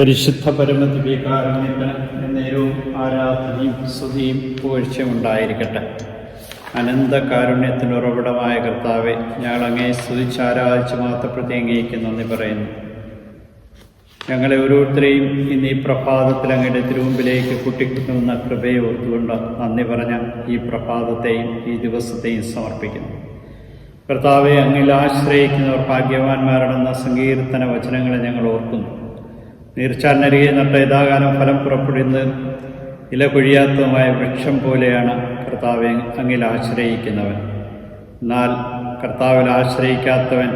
പരിശുദ്ധ പരമദിവ്യകാരുണ്യത്തിന് എന്നേരവും ആരാധനയും സ്തുതിയും പൂഴ്ചയും ഉണ്ടായിരിക്കട്ടെ. അനന്ത കാരുണ്യത്തിന് ഉറവിടമായ കർത്താവെ ഞങ്ങൾ അങ്ങേ സ്തുതിച്ച് ആരാധിച്ച് മാത്രപ്പെടുത്തി അംഗീകരിക്കുന്നു നന്ദി പറയുന്നു. ഞങ്ങളെ ഓരോരുത്തരെയും ഇന്ന് ഈ പ്രഭാതത്തിൽ അങ്ങയുടെ തിരുമുമ്പിലേക്ക് കുട്ടിക്കുന്ന കൃപയെ ഓർത്തുകൊണ്ട് നന്ദി പറഞ്ഞ ഈ പ്രഭാതത്തെയും ഈ ദിവസത്തെയും സമർപ്പിക്കുന്നു. കർത്താവെ അങ്ങിൽ ആശ്രയിക്കുന്നവർ ഭാഗ്യവാന്മാരാണെന്ന സങ്കീർത്തന വചനങ്ങളെ ഞങ്ങൾ ഓർക്കുന്നു. നീർച്ചാലിനരികെ നട്ട യഥാകാലം ഫലം പുറപ്പെടുന്നത് ഇല കൊഴിയാത്തതുമായ വൃക്ഷം പോലെയാണ് കർത്താവെ അങ്ങിൽ ആശ്രയിക്കുന്നവൻ. എന്നാൽ കർത്താവിൽ ആശ്രയിക്കാത്തവൻ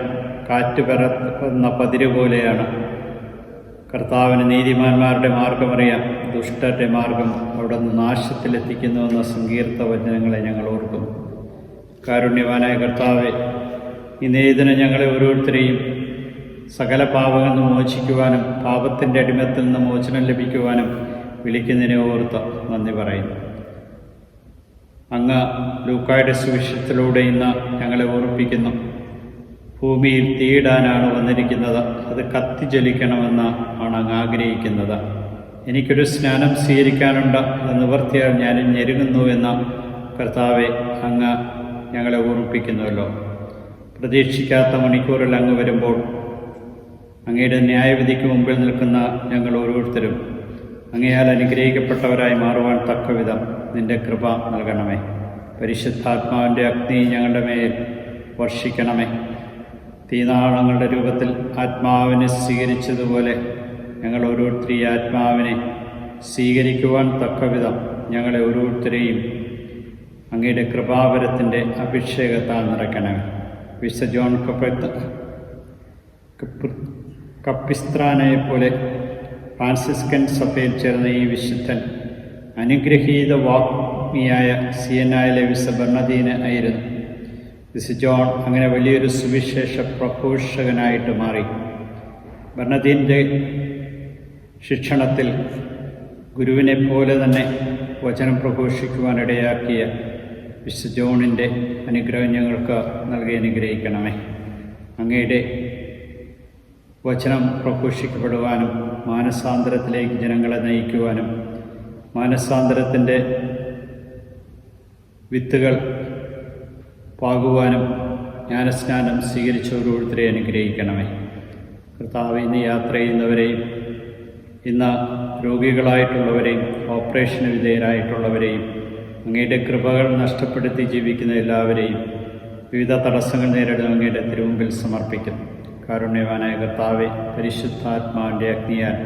കാറ്റ് പിറന്ന പതിര് പോലെയാണ്. കർത്താവിന് നീതിമാന്മാരുടെ മാർഗമറിയാം. ദുഷ്ടരുടെ മാർഗം അവിടെ നിന്ന് നാശത്തിലെത്തിക്കുന്നുവെന്ന സങ്കീർത്ത വചനങ്ങളെ ഞങ്ങൾ ഓർക്കുന്നു. കാരുണ്യവാനായ കർത്താവെ ഇന്നേതിന് ഞങ്ങളെ ഓരോരുത്തരെയും സകല പാപങ്ങൾ നിന്ന് മോചിക്കുവാനും പാപത്തിന്റെ അടിമത്തിൽ നിന്ന് മോചനം ലഭിക്കുവാനും വിളിക്കുന്നതിനെ ഓർത്ത് നന്ദി പറയുന്നു. അങ്ങ് ലൂക്കായുടെ സുവിശേഷത്തിലൂടെ ഇന്ന് ഞങ്ങളെ ഓർപ്പിക്കുന്നു. ഭൂമിയിൽ തീയിടാനാണ് വന്നിരിക്കുന്നത്. അത് കത്തിജ്വലിക്കണമെന്ന് ആണ് അങ്ങ് ആഗ്രഹിക്കുന്നത്. എനിക്കൊരു സ്നാനം സ്വീകരിക്കാനുണ്ട് നിവർത്തിയാൽ ഞാൻ ഞെരുങ്ങുന്നു എന്ന കർത്താവെ അങ്ങ് ഞങ്ങളെ ഓർപ്പിക്കുന്നുവല്ലോ പ്രതീക്ഷിക്കാത്ത മണിക്കൂറിൽ അങ്ങ് വരുമ്പോൾ അങ്ങയുടെ ന്യായവിധിക്ക് മുമ്പിൽ നിൽക്കുന്ന ഞങ്ങൾ ഓരോരുത്തരും അങ്ങയാൽ അനുഗ്രഹിക്കപ്പെട്ടവരായി മാറുവാൻ തക്കവിധം നിന്റെ കൃപ നൽകണമേ. പരിശുദ്ധാത്മാവിന്റെ അഗ്നി ഞങ്ങളുടെ മേൽ വർഷിക്കണമേ. തീനാളങ്ങളുടെ രൂപത്തിൽ ആത്മാവിനെ സ്വീകരിച്ചതുപോലെ ഞങ്ങൾ ഓരോരുത്തരും ഈ ആത്മാവിനെ സ്വീകരിക്കുവാൻ തക്കവിധം ഞങ്ങളെ ഓരോരുത്തരെയും അങ്ങയുടെ കൃപാവരത്തിന്റെ അഭിഷേകത്താൽ നിറയ്ക്കണമേ. വിശ്വ ജോൺ കപ്പ കപ്പിസ്ത്രാനയെ പോലെ ഫ്രാൻസിസ്കൻ സഭയിൽ ചേർന്ന ഈ വിശുദ്ധൻ അനുഗ്രഹീത വാഗ്മിയായ സിയനായിലെ വിശ ബർണദീന് ആയിരുന്നു. വിശു ജോൺ അങ്ങനെ വലിയൊരു സുവിശേഷ പ്രഘോഷകനായിട്ട് മാറി. ഭരണദീന്റെ ശിക്ഷണത്തിൽ ഗുരുവിനെ പോലെ തന്നെ വചനം പ്രഘോഷിക്കുവാനിടയാക്കിയ വിശുദ്ധ ജോണിന്റെ അനുഗ്രഹം ഞങ്ങൾക്ക് നൽകി അനുഗ്രഹിക്കണമേ. അങ്ങയുടെ വചനം പ്രഘോഷിക്കപ്പെടുവാനും മാനസാന്തരത്തിലേക്ക് ജനങ്ങളെ നയിക്കുവാനും മാനസാന്തരത്തിന്റെ വിത്തുകൾ പാകുവാനും ജ്ഞാനസ്നാനം സ്വീകരിച്ച ഓരോരുത്തരെ അനുഗ്രഹിക്കണമേ. കർത്താവ് ഇന്ന് യാത്ര ചെയ്യുന്നവരെയും ഇന്ന് രോഗികളായിട്ടുള്ളവരെയും ഓപ്പറേഷന് വിധേയരായിട്ടുള്ളവരെയും അങ്ങയുടെ കൃപകൾ നഷ്ടപ്പെടുത്തി ജീവിക്കുന്ന എല്ലാവരെയും വിവിധ തടസ്സങ്ങൾ നേരിടുന്ന അങ്ങയുടെ തിരുമുമ്പിൽ സമർപ്പിക്കുന്നു. കാരുണ്യവാനായ കർത്താവെ പരിശുദ്ധാത്മാവിന്റെ അഗ്നിയാൽ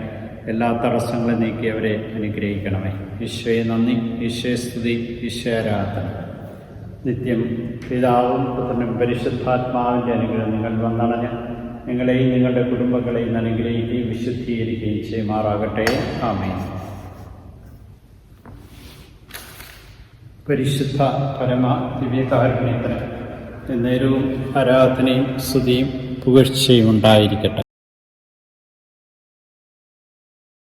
എല്ലാ തടസ്സങ്ങളും നീക്കി അവരെ അനുഗ്രഹിക്കണമേ. ഈശോയെ നന്ദി ഈശോയെ സ്തുതി ഈശോരാധന നിത്യം പിതാവും പുത്രനും പരിശുദ്ധാത്മാവിന്റെ അനുഗ്രഹം നിങ്ങൾ വന്നണഞ്ഞ് നിങ്ങളെയും നിങ്ങളുടെ കുടുംബങ്ങളെയും അനുഗ്രഹിക്കുകയും വിശുദ്ധീകരിക്കുകയും ചെയ്യുമാറാകട്ടെ. ആമേ പരിശുദ്ധ പരമ ദിവ്യകാരുണ്യത്തിന് എന്നേരവും ആരാധനയും സ്തുതിയും പുകഴ്ചയും ഉണ്ടായിരിക്കട്ടെ